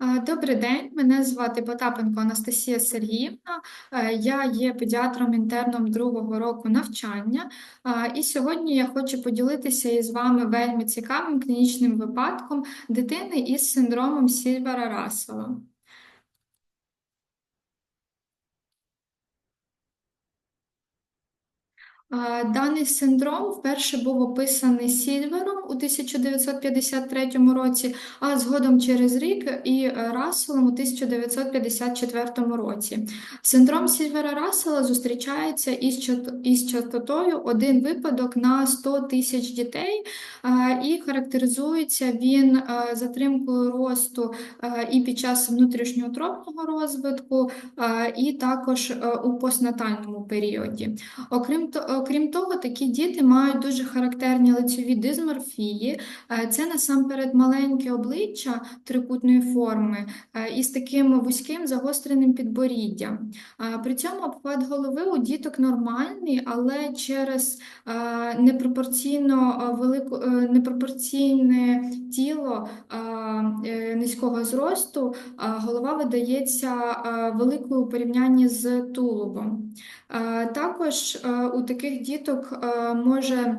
Добрий день, мене звати Потапенко Анастасія Сергіївна. Е, Я є педіатром-інтерном другого року навчання. І сьогодні я хочу поділитися із вами вельми цікавим клінічним випадком дитини із синдромом Сільвера Рассела. Даний синдром вперше був описаний Сільвером у 1953 році, а згодом через рік і Расселом у 1954 році. Синдром Сільвера Рассела зустрічається із частотою один випадок на 100 тисяч дітей, і характеризується він затримкою росту і під час внутрішньоутробного розвитку, і також е, у постнатальному періоді. Окрім, то- окрім того, такі діти мають дуже характерні лицьові дисморфії. Е, Це насамперед маленьке обличчя трикутної форми е, із таким вузьким загостреним підборіддям. Е, При цьому обхват голови у діток нормальний, але через непропорційно велику, непропорційне е, низького зросту, голова видається великою у порівнянні з тулубом. Також у таких діток може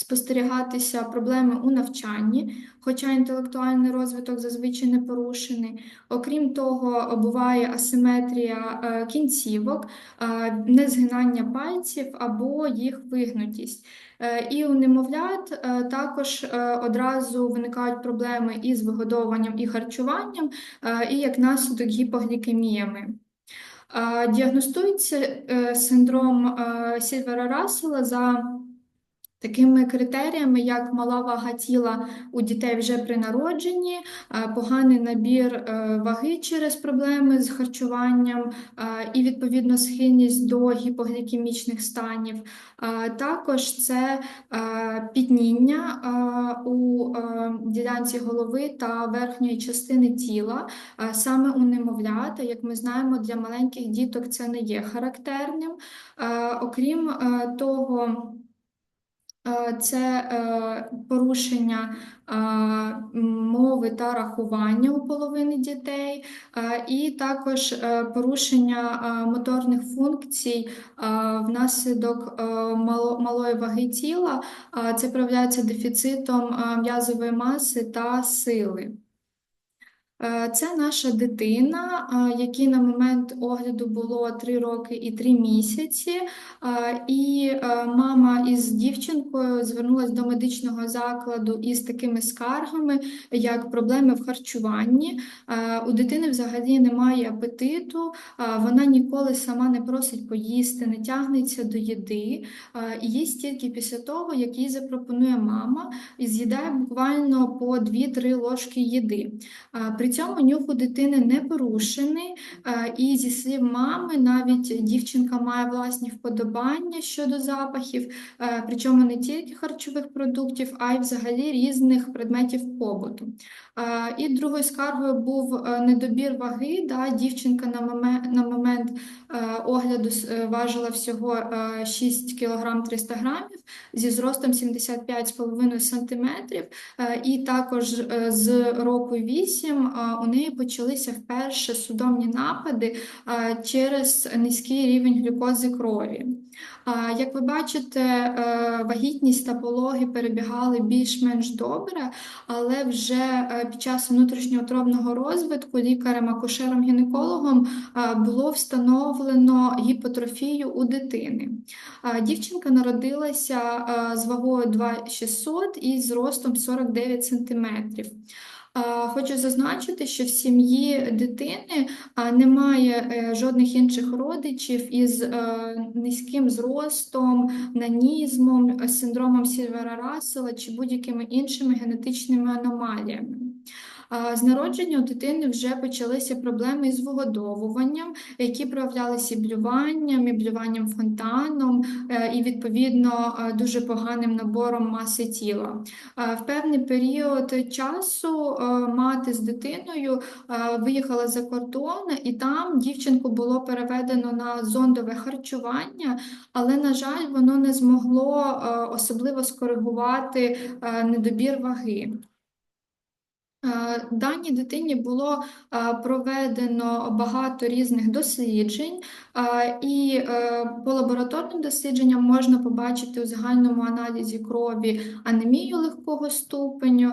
спостерігатися проблеми у навчанні, хоча інтелектуальний розвиток зазвичай не порушений. Окрім того, буває асиметрія е, кінцівок, е, незгинання пальців або їх вигнутість. Е, І у немовлят також одразу виникають проблеми із вигодовуванням і харчуванням, і як наслідок гіпоглікеміями. Діагностується синдром Сільвера Рассела за такими критеріями, як мала вага тіла у дітей вже при народженні, е, поганий набір е, ваги через проблеми з харчуванням е, і відповідно схильність до гіпоглікемічних станів. Також це пітніння е, у ділянці голови та верхньої частини тіла. Саме у немовлят, як ми знаємо, для маленьких діток це не є характерним. Окрім того, це е, порушення е, мови та рахування у половини дітей, е, і також е, порушення е, моторних функцій е, внаслідок е, малої ваги тіла. Е, Це проявляється дефіцитом е, м'язової маси та сили. Е, Це наша дитина, е, якій на момент огляду було 3 роки і 3 місяці. Е, І мама із дівчинкою звернулася до медичного закладу із такими скаргами, як проблеми в харчуванні. У дитини взагалі немає апетиту, вона ніколи сама не просить поїсти, не тягнеться до їди, і їсть тільки після того, як їй запропонує мама, і з'їдає буквально по 2-3 ложки їди. А, Цьому нюх у дитини не порушений, і зі слів мами, навіть дівчинка має власні вподобання щодо запахів, причому не тільки харчових продуктів, а й взагалі різних предметів побуту. І другою скаргою був е, недобір ваги. Да, дівчинка на момент, на момент е, огляду е, важила всього е, 6 кг 300 грамів зі зростом 75,5 см. Е, І також е, з року 8 е, у неї почалися вперше судомні напади е, через низький рівень глюкози крові. Як ви бачите, е, вагітність та пологи перебігали більш-менш добре, але вже е, під час внутрішньоутробного розвитку лікарем-акушером-гінекологом е, було встановлено гіпотрофію у дитини. Дівчинка народилася е, з вагою 2600 і зростом 49 см. Хочу зазначити, що в сім'ї дитини немає е, жодних інших родичів із е, низьким зростом, нанізмом, синдромом Сільвера Рассела чи будь-якими іншими генетичними аномаліями. З народження у дитини вже почалися проблеми із вигодовуванням, які проявлялися блюванням, і блюванням фонтаном, е, і відповідно е, дуже поганим набором маси тіла. Е, В певний період часу мати з дитиною виїхала за кордон, і там дівчинку було переведено на зондове харчування, але, на жаль, воно не змогло особливо скоригувати недобір ваги. Е, Даній дитині було е, проведено багато різних досліджень, е, і по лабораторним дослідженням можна побачити у загальному аналізі крові анемію легкого ступеню,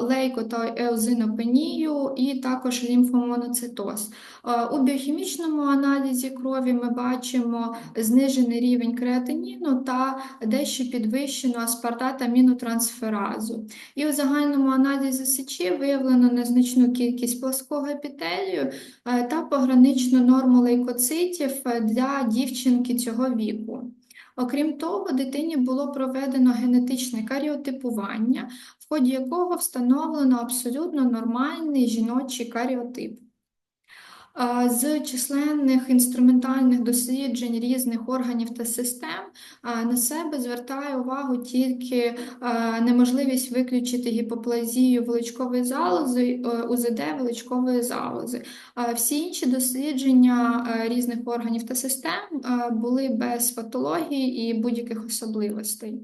лейко та еозинопенію і також лімфомоноцитоз. У біохімічному аналізі крові ми бачимо знижений рівень креатиніну та дещо підвищену аспартат амінотрансферазу. І у загальному аналізі сечі виявлено незначну кількість плоского епітелію е, та пограничну норму лейкоцитів е, для дівчинки цього віку. Окрім того, дитині було проведено генетичне каріотипування, в ході якого встановлено абсолютно нормальний жіночий каріотип. З численних інструментальних досліджень різних органів та систем на себе звертає увагу тільки неможливість виключити гіпоплазію величкової залози, е, УЗД величкової залози. Всі інші дослідження е, різних органів та систем е, були без патології і будь-яких особливостей.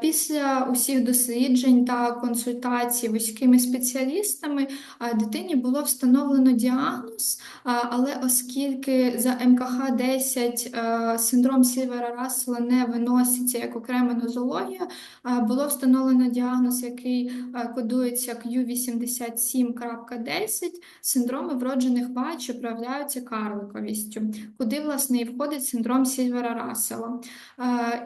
Після усіх досліджень та консультацій вузькими спеціалістами дитині було встановлено діагноз, але оскільки за МКХ-10 е, синдром Сільвера Рассела не виноситься як окрема нозологія, було встановлено діагноз, який кодується Q87.10 синдроми вроджених вад, що проявляються карликовістю, куди власне і входить синдром Сільвера Рассела.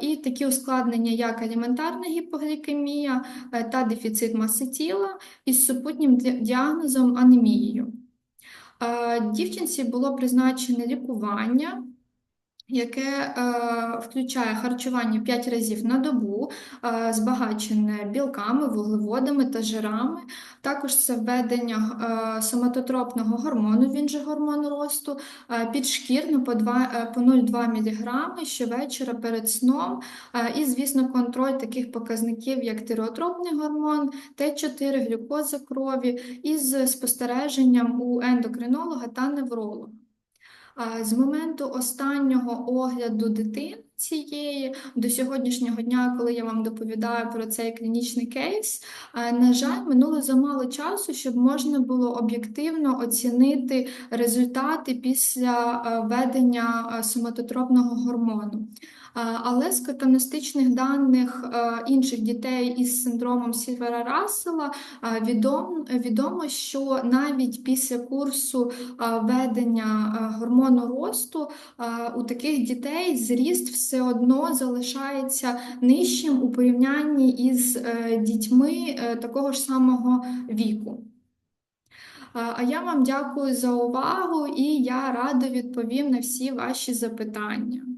І такі ускладнення, як аліментарна гіпоглікемія е, та дефіцит маси тіла із супутнім діагнозом анемією. Е, Дівчинці було призначене лікування, яке е, включає харчування 5 разів на добу, е, збагачене білками, вуглеводами та жирами. Також це введення е, соматотропного гормону, він же гормон росту, е, підшкірно по, 2, е, по 0,2 мг щовечора перед сном. Е, І, звісно, контроль таких показників, як тиреотропний гормон, Т4, глюкоза крові, із спостереженням у ендокринолога та невролога. З моменту останнього огляду дитини цієї до сьогоднішнього дня, коли я вам доповідаю про цей клінічний кейс, на жаль, минуло замало часу, щоб можна було об'єктивно оцінити результати після введення соматотропного гормону. Але з катамнестичних даних е, інших дітей із синдромом Сільвера Рассела е, відомо, відомо, що навіть після курсу е, введення е, гормону росту у таких дітей зріст все одно залишається нижчим у порівнянні із дітьми такого ж самого віку. А я вам дякую за увагу і я радо відповім на всі ваші запитання.